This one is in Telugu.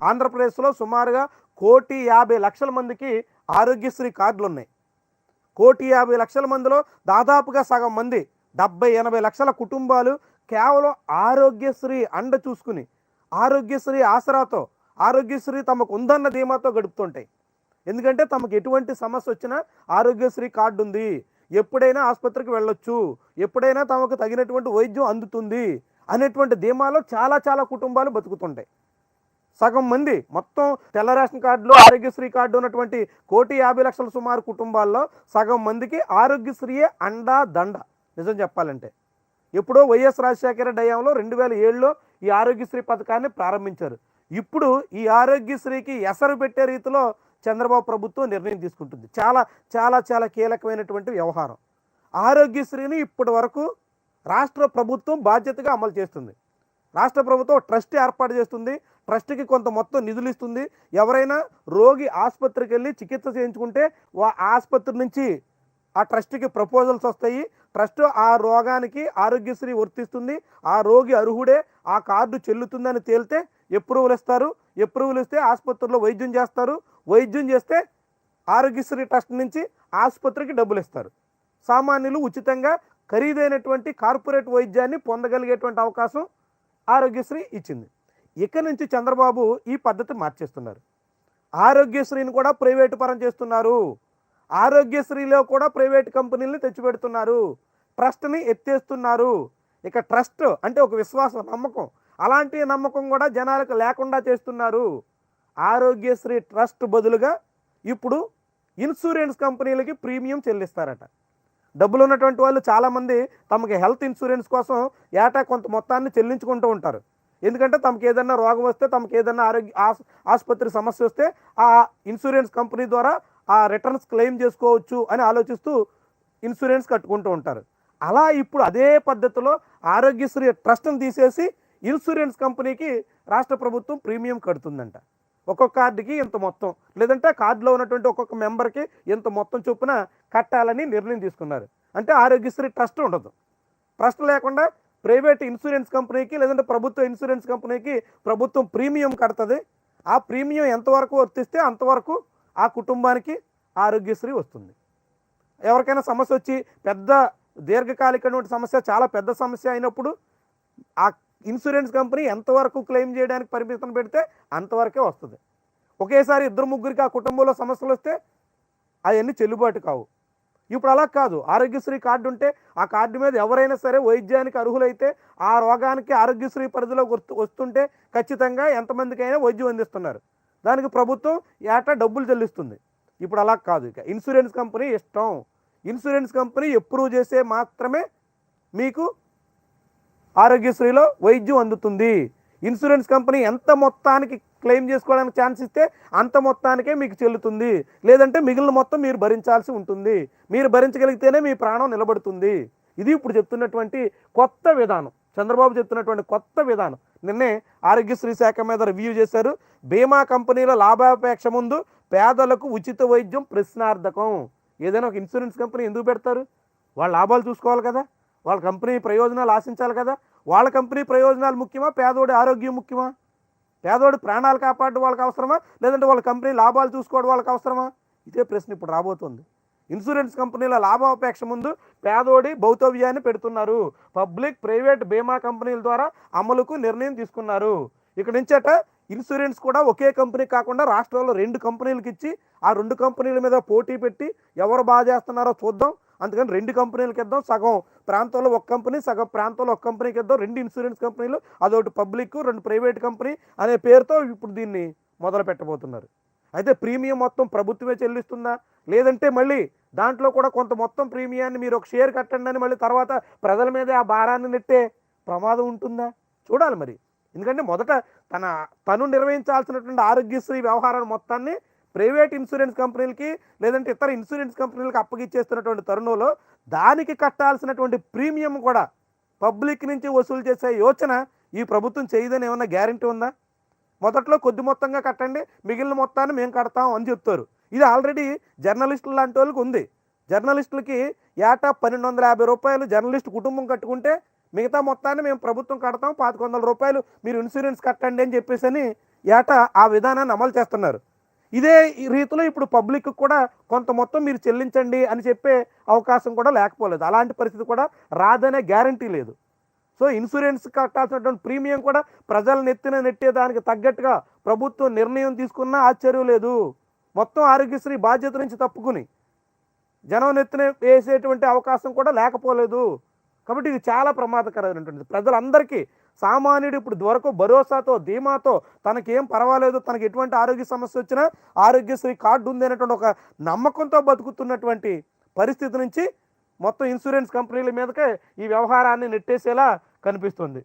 ఆంధ్రప్రదేశ్లో సుమారుగా కోటి యాభై లక్షల మందికి ఆరోగ్యశ్రీ కార్డులు ఉన్నాయి కోటి యాభై లక్షల మందిలో దాదాపుగా సగం మంది డెబ్బై ఎనభై లక్షల కుటుంబాలు కేవలం ఆరోగ్యశ్రీ అండ చూసుకుని ఆరోగ్యశ్రీ ఆసరాతో ఆరోగ్యశ్రీ తమకు ఉందన్న ధీమాతో గడుపుతుంటాయి. ఎందుకంటే తమకు ఎటువంటి సమస్య వచ్చినా ఆరోగ్యశ్రీ కార్డు ఉంది ఎప్పుడైనా ఆసుపత్రికి వెళ్ళొచ్చు ఎప్పుడైనా తమకు తగినటువంటి వైద్యం అందుతుంది అనేటువంటి ధీమాలో చాలా చాలా కుటుంబాలు బతుకుతుంటాయి. సగం మంది మొత్తం తెల్ల రేషన్ కార్డులో ఆరోగ్యశ్రీ కార్డు ఉన్నటువంటి కోటి యాభై లక్షల సుమారు కుటుంబాల్లో సగం మందికి ఆరోగ్యశ్రీయే అండా దండ. నిజం చెప్పాలంటే. ఎప్పుడో వైఎస్ రాజశేఖర రెడ్డి రెండు వేల ఏడులో ఈ ఆరోగ్యశ్రీ పథకాన్ని ప్రారంభించారు. ఇప్పుడు ఈ ఆరోగ్యశ్రీకి ఎసరు పెట్టే రీతిలో చంద్రబాబు ప్రభుత్వం నిర్ణయం తీసుకుంటుంది. చాలా చాలా చాలా కీలకమైనటువంటి వ్యవహారం. ఆరోగ్యశ్రీని ఇప్పటి వరకు రాష్ట్ర ప్రభుత్వం బాధ్యతగా అమలు చేస్తుంది. రాష్ట్ర ప్రభుత్వం ట్రస్ట్ ఏర్పాటు చేస్తుంది. ట్రస్ట్కి కొంత మొత్తం నిధులు ఇస్తుంది ఎవరైనా రోగి ఆసుపత్రికి వెళ్ళి చికిత్స చేయించుకుంటే ఆసుపత్రి నుంచి ఆ ట్రస్ట్కి ప్రపోజల్స్ వస్తాయి. ట్రస్ట్ ఆ రోగానికి ఆరోగ్యశ్రీ వర్తిస్తుంది. ఆ రోగి అర్హుడే ఆ కార్డు చెల్లుతుందని తేలితే ఎప్రూవల్ ఇస్తారు. ఎప్రూవల్ ఇస్తే ఆసుపత్రిలో వైద్యం చేస్తారు. వైద్యం చేస్తే ఆరోగ్యశ్రీ ట్రస్ట్ నుంచి ఆసుపత్రికి డబ్బులు ఇస్తారు. సామాన్యులు ఉచితంగా ఖరీదైనటువంటి కార్పొరేట్ వైద్యాన్ని పొందగలిగేటువంటి అవకాశం ఆరోగ్యశ్రీ ఇచ్చింది. ఇక నుంచి చంద్రబాబు ఈ పద్ధతి మార్చేస్తున్నారు. ఆరోగ్యశ్రీని కూడా ప్రైవేటు పరం చేస్తున్నారు. ఆరోగ్యశ్రీలో కూడా ప్రైవేట్ కంపెనీలను తెచ్చిపెడుతున్నారు. ట్రస్ట్ని ఎత్తేస్తున్నారు. ఇక ట్రస్ట్ అంటే ఒక విశ్వాసం నమ్మకం. అలాంటి నమ్మకం కూడా జనాలకు లేకుండా చేస్తున్నారు. ఆరోగ్యశ్రీ ట్రస్ట్ బదులుగా ఇప్పుడు ఇన్సూరెన్స్ కంపెనీలకి ప్రీమియం చెల్లిస్తారట. డబ్బులు ఉన్నటువంటి వాళ్ళు చాలామంది తమకి హెల్త్ ఇన్సూరెన్స్ కోసం ఏటా కొంత మొత్తాన్ని చెల్లించుకుంటూ ఉంటారు. ఎందుకంటే తమకు ఏదైనా రోగం వస్తే తమకు ఏదైనా ఆరోగ్య ఆస్- ఆసుపత్రి సమస్య వస్తే ఆ ఇన్సూరెన్స్ కంపెనీ ద్వారా ఆ రిటర్న్స్ క్లెయిమ్ చేసుకోవచ్చు అని ఆలోచిస్తూ ఇన్సూరెన్స్ కట్టుకుంటూ ఉంటారు. అలా ఇప్పుడు అదే పద్ధతిలో ఆరోగ్యశ్రీ ట్రస్ట్ని తీసేసి ఇన్సూరెన్స్ కంపెనీకి రాష్ట్ర ప్రభుత్వం ప్రీమియం కడుతుందంట. ఒక్కొక్క కార్డుకి ఇంత మొత్తం. లేదంటే కార్డులో ఉన్నటువంటి ఒక్కొక్క మెంబర్కి ఇంత మొత్తం చొప్పున కట్టాలని నిర్ణయం తీసుకున్నారు. అంటే ఆరోగ్యశ్రీ ట్రస్ట్ ఉండదు. ట్రస్ట్ లేకుండా ప్రైవేట్ ఇన్సూరెన్స్ కంపెనీకి లేదంటే ప్రభుత్వ ఇన్సూరెన్స్ కంపెనీకి ప్రభుత్వం ప్రీమియం కడుతుంది. ఆ ప్రీమియం ఎంతవరకు వర్తిస్తే అంతవరకు ఆ కుటుంబానికి ఆరోగ్యశ్రీ వస్తుంది. ఎవరికైనా సమస్య వచ్చి పెద్ద దీర్ఘకాలికటువంటి సమస్య చాలా పెద్ద సమస్య అయినప్పుడు ఆ ఇన్సూరెన్స్ కంపెనీ ఎంతవరకు క్లెయిమ్ చేయడానికి పరిమితం పెడితే అంతవరకే వస్తుంది. ఒకేసారి ఇద్దరు ముగ్గురికి ఆ కుటుంబంలో సమస్యలు వస్తే అవన్నీ చెల్లుబాటు కావు. ఇప్పుడు అలా కాదు. ఆరోగ్యశ్రీ కార్డు ఉంటే ఆ కార్డు మీద ఎవరైనా సరే వైద్యానికి అర్హులైతే ఆ రోగానికి ఆరోగ్యశ్రీ పరిధిలోకి వస్తు వస్తుంటే ఖచ్చితంగా ఎంతమందికైనా వైద్యం అందిస్తున్నారు. దానికి ప్రభుత్వం ఏటా డబ్బులు చెల్లిస్తుంది. ఇప్పుడు అలా కాదు. ఇక ఇన్సూరెన్స్ కంపెనీ ఇష్టం. ఇన్సూరెన్స్ కంపెనీ అప్రూవ్ చేసే మాత్రమే మీకు ఆరోగ్యశ్రీలో వైద్యం అందుతుంది. ఇన్సూరెన్స్ కంపెనీ ఎంత మొత్తానికి క్లెయిమ్ చేసుకోవడానికి ఛాన్స్ ఇస్తే అంత మొత్తానికే మీకు చెల్లుతుంది. లేదంటే మిగిలిన మొత్తం మీరు భరించాల్సి ఉంటుంది. మీరు భరించగలిగితేనే మీ ప్రాణం నిలబడుతుంది. ఇది ఇప్పుడు చెప్తున్నటువంటి కొత్త విధానం. చంద్రబాబు చెప్తున్నటువంటి కొత్త విధానం. నిన్నే ఆరోగ్యశ్రీ శాఖ మీద రివ్యూ చేశారు. బీమా కంపెనీల లాభాపేక్ష ముందు పేదలకు ఉచిత వైద్యం ప్రశ్నార్థకం. ఏదైనా ఒక ఇన్సూరెన్స్ కంపెనీ ఎందుకు పెడతారు? వాళ్ళ లాభాలు చూసుకోవాలి కదా. వాళ్ళ కంపెనీ ప్రయోజనాలు ఆశించాలి కదా. వాళ్ళ కంపెనీ ప్రయోజనాలు ముఖ్యమా? పేదోడి ఆరోగ్యం ముఖ్యమా? పేదోడి ప్రాణాలు కాపాడడం వాళ్ళకి అవసరమా? లేదంటే వాళ్ళ కంపెనీ లాభాలు చూసుకోవడం వాళ్ళకి అవసరమా? ఇదే ప్రశ్న ఇప్పుడు రాబోతుంది. ఇన్సూరెన్స్ కంపెనీల లాభాపేక్ష ముందు పేదోడి భౌతవ్యాన్ని పెడుతున్నారు. పబ్లిక్ ప్రైవేట్ బీమా కంపెనీల ద్వారా అమలుకు నిర్ణయం తీసుకున్నారు. ఇక్కడ నుంచట ఇన్సూరెన్స్ కూడా ఒకే కంపెనీ కాకుండా రాష్ట్రంలో రెండు కంపెనీలకు ఇచ్చి ఆ రెండు కంపెనీల మీద పోటీ పెట్టి ఎవరు బాగా చేస్తున్నారో చూద్దాం. అందుకని రెండు కంపెనీలకి ఇద్దాం. సగం ప్రాంతంలో ఒక కంపెనీ సగం ప్రాంతంలో ఒక కంపెనీకి ఇద్దాం. రెండు ఇన్సూరెన్స్ కంపెనీలు అదొకటి పబ్లిక్ రెండు ప్రైవేట్ కంపెనీ అనే పేరుతో ఇప్పుడు దీన్ని మొదలు పెట్టబోతున్నారు. అయితే ప్రీమియం మొత్తం ప్రభుత్వమే చెల్లిస్తుందా? లేదంటే మళ్ళీ దాంట్లో కూడా కొంత మొత్తం ప్రీమియాన్ని మీరు ఒక షేర్ కట్టండి అని మళ్ళీ తర్వాత ప్రజల మీదే ఆ భారాన్ని నెట్టే ప్రమాదం ఉంటుందా? చూడాలి మరి. ఎందుకంటే మొదట తన తను నిర్వహించాల్సినటువంటి ఆరోగ్యశ్రీ వ్యవహారాన్ని మొత్తాన్ని ప్రైవేట్ ఇన్సూరెన్స్ కంపెనీలకి లేదంటే ఇతర ఇన్సూరెన్స్ కంపెనీలకు అప్పగిచ్చేస్తున్నటువంటి తరుణంలో దానికి కట్టాల్సినటువంటి ప్రీమియం కూడా పబ్లిక్ నుంచి వసూలు చేసే యోచన ఈ ప్రభుత్వం చేయదని ఏమన్నా గ్యారంటీ ఉందా? మొదట్లో కొద్ది మొత్తంగా కట్టండి మిగిలిన మొత్తాన్ని మేము కడతాం అని చెప్తారు. ఇది ఆల్రెడీ జర్నలిస్టులు లాంటి వాళ్ళకి ఉంది. జర్నలిస్టులకి ఏటా పన్నెండు వందల యాభై రూపాయలు జర్నలిస్ట్ కుటుంబం కట్టుకుంటే మిగతా మొత్తాన్ని మేము ప్రభుత్వం కడతాం పాతిక వందల రూపాయలు మీరు ఇన్సూరెన్స్ కట్టండి అని చెప్పేసి అని ఏటా ఆ విధానాన్ని అమలు చేస్తున్నారు. ఇదే ఈ రీతిలో ఇప్పుడు పబ్లిక్ కూడా కొంత మొత్తం మీరు చెల్లించండి అని చెప్పే అవకాశం కూడా లేకపోలేదు. అలాంటి పరిస్థితి కూడా రాదనే గ్యారంటీ లేదు. సో ఇన్సూరెన్స్ కట్టాల్సినటువంటి ప్రీమియం కూడా ప్రజల నెత్తిన నెట్టేదానికి తగ్గట్టుగా ప్రభుత్వం నిర్ణయం తీసుకున్నా ఆశ్చర్యం లేదు. మొత్తం ఆరోగ్యశ్రీ బాధ్యత నుంచి తప్పుకుని జనం నెత్తిన వేసేటువంటి అవకాశం కూడా లేకపోలేదు. కాబట్టి ఇది చాలా ప్రమాదకరమైనటువంటిది. ప్రజలందరికీ సామాన్యుడు ఇప్పుడు దొరకు భరోసాతో ధీమాతో తనకేం పర్వాలేదు తనకి ఎటువంటి ఆరోగ్య సమస్య వచ్చినా ఆరోగ్యశ్రీ కార్డు ఉంది అనేటువంటి ఒక నమ్మకంతో బతుకుతున్నటువంటి పరిస్థితి నుంచి మొత్తం ఇన్సూరెన్స్ కంపెనీల మీదకే ఈ వ్యవహారాన్ని నెట్టేసేలా కనిపిస్తుంది.